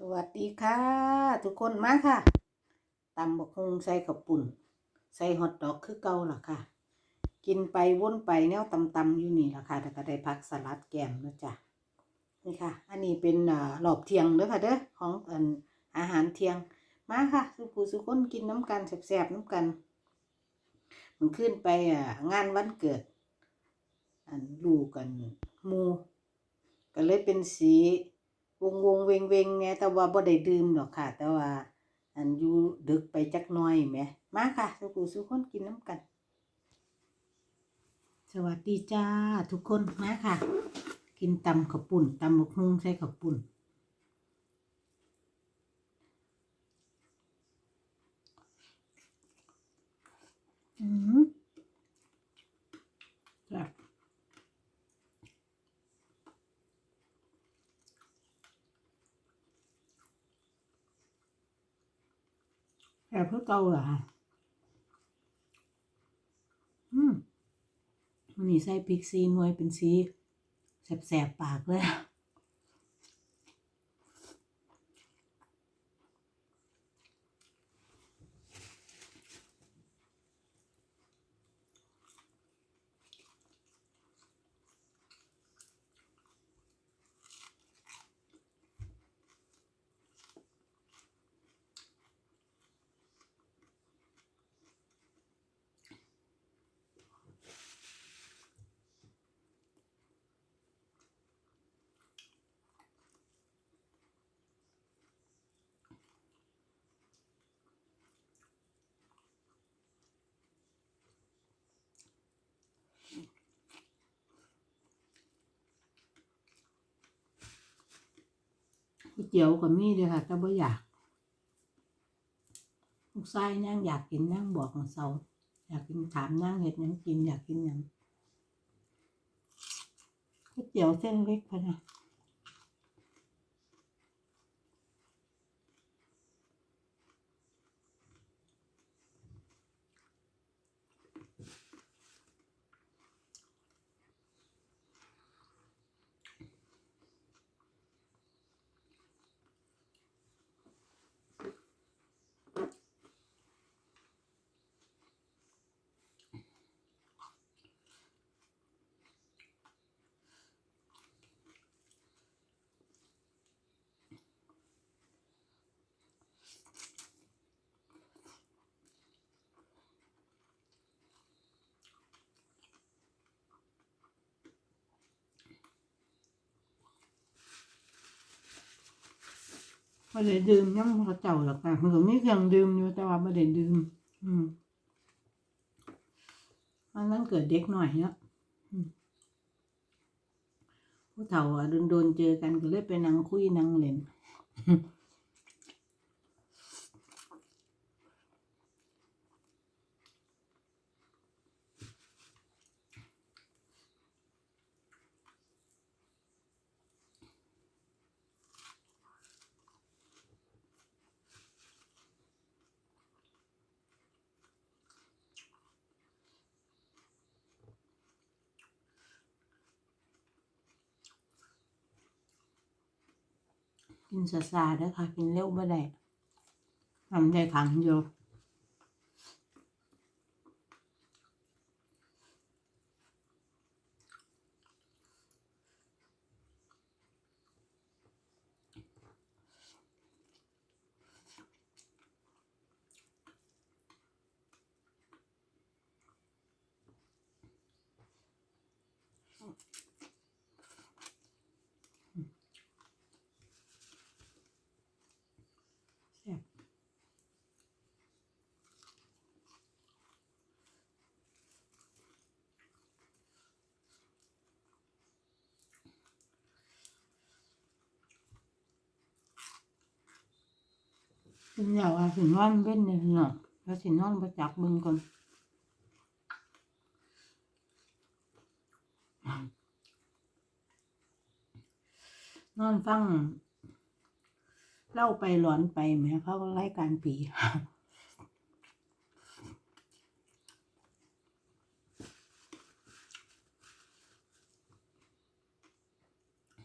สวัสดีค่ะ ทุกคนมาค่ะตำบกฮงใส่ข้าปุ่น ใส่ฮอทดอกคือเก่าล่ะค่ะ กินไปวนไปแนวตำๆอยู่นี่ล่ะค่ะแต่ก็ได้พักสลัดแกมนะจ๊ะนี่ค่ะ อันนี้เป็นอ่ารอบเทียงเด้อค่ะเด้อของอันอาหารเทียงมาค่ะ สุกูสุคนกินน้ำกันแซ่บๆน้ำกันมันขึ้นไปอ่างานวันเกิด อันลูกกันมูก็เลยเป็นสี วงวงเวงเวงไงแต่ว่าบ่ได้ดื่มดอกค่ะ แต่ว่า อันอยู่ดึกไปจักหน่อยแหมมาค่ะสุกูสุคนกินน้ำกัน สวัสดีจ้าทุกคนมาค่ะ กินตำข้าวปุ่นตำบกฮุงใส่ข้าวปุ่นอืมจ้ะ แอบเพื่อเกาเหรอคะอืมมันนี่ใส่พริกซีนวยเป็นสีแสบๆปากเลย ก๋วยเตี๋ยวก็มีเลยค่ะแต่บ่อยากลูกชายนั่งอยากกินนั่งบอกของเสาอยากกินถามนั่งเห็ดยังกินอยากกินยังก๋วยเตี๋ยวเส้นเล็กพะนะ ม่ได้ดื่มยังเขาเจ้าหรอกค่ะมันก็มีเครื่องดื่มอยู่แต่ว่าไม่ได้ดื่ม อืมมันนั้นเกิดเด็กหน่อยเนาะผู้เฒ่าอะโดนๆเจอกันก็เลยไปนั่งคุยนั่งเล่น กินซาซาๆเด้อค่ะ กินเร็วบ่ได้ทำได้ขังอยู่ซ่บ กินแล้วอะสินอนเว้นเนี่ยเนาะแล้วสินอนประจักมึงก่อนนอนฟังเล่าไปหลอนไปแหมเขาไล่การผี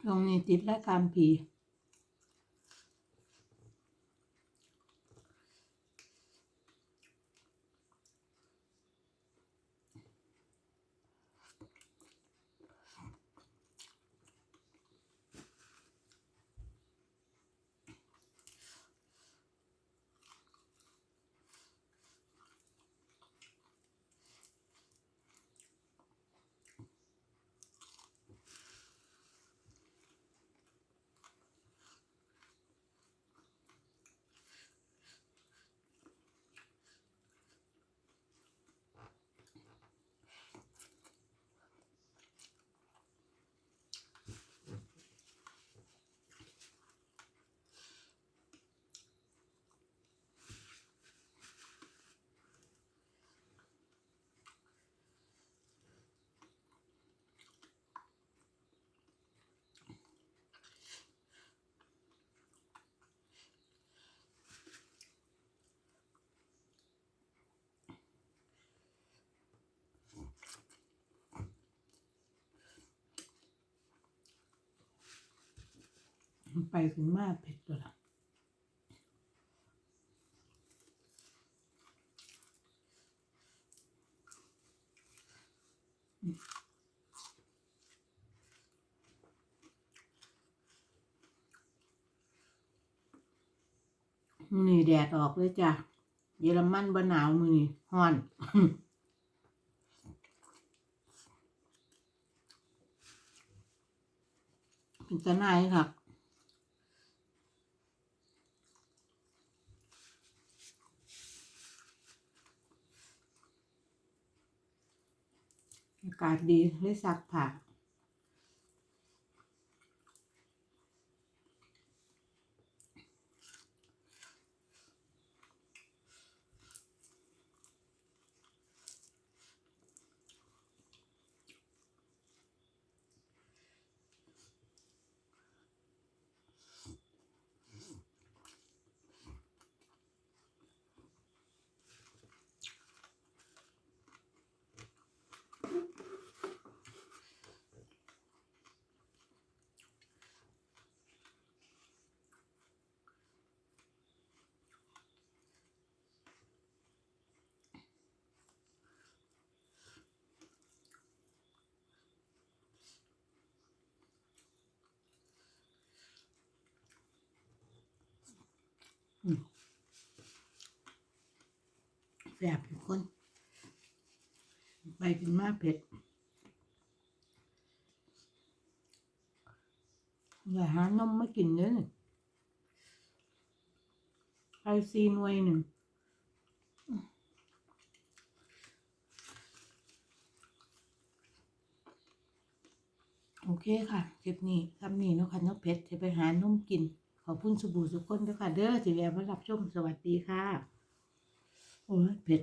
ตรงนี้ติดรายการผี ไปถึงมากเผ็ดตัวละมือนี่แดดออกเลยจ้ะ เยอรมันบ่หนาวมือนี่ฮ้อนเป็นตาหนายครับากาศดีให้ซักผ้า แสบทุกคน ไปเป็นมากเผ็ดอย่าหานมมากินเด้อไอซีหน่วยหนึ่งโอเคค่ะคลิปนี้คำนี้เนาะค่ะน้องเพชรจะไปหานมกิน อบคุณสบู่สุกคนด้วยค่ะ เด้อที่แวะมารับชม สวัสดีค่ะ โอ้ยเผ็ด